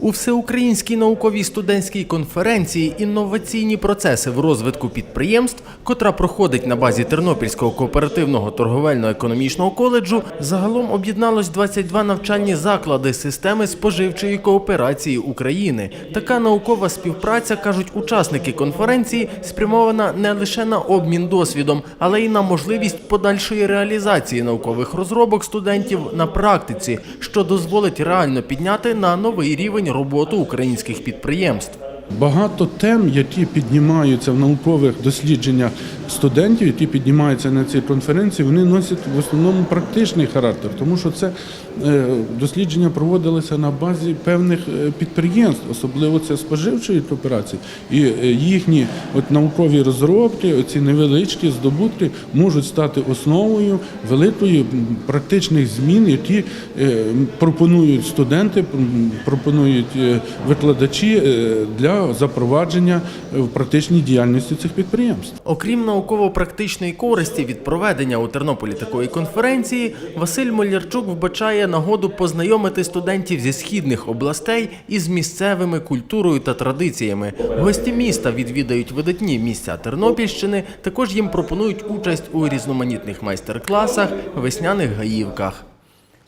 У всеукраїнській науковій студентській конференції інноваційні процеси в розвитку підприємств, котра проходить на базі Тернопільського кооперативного торговельно-економічного коледжу, загалом об'єдналось 22 навчальні заклади системи споживчої кооперації України. Така наукова співпраця, кажуть учасники конференції, спрямована не лише на обмін досвідом, але й на можливість подальшої реалізації наукових розробок студентів на практиці, що дозволить реально підняти на новий рівень роботу українських підприємств. Багато тем, які піднімаються в наукових дослідженнях студентів, які піднімаються на цій конференції, вони носять в основному практичний характер, тому що це е, дослідження проводилися на базі певних е, підприємств, особливо це споживчої кооперації, і е, їхні от наукові розробки, оці невеличкі здобутки можуть стати основою великої практичних змін, які пропонують студенти, пропонують викладачі е, запровадження в практичній діяльності цих підприємств. Окрім науково-практичної користі від проведення у Тернополі такої конференції, Василь Молярчук вбачає нагоду познайомити студентів зі східних областей із місцевими культурою та традиціями. Гості міста відвідають видатні місця Тернопільщини. Також їм пропонують участь у різноманітних майстер-класах, весняних гаївках.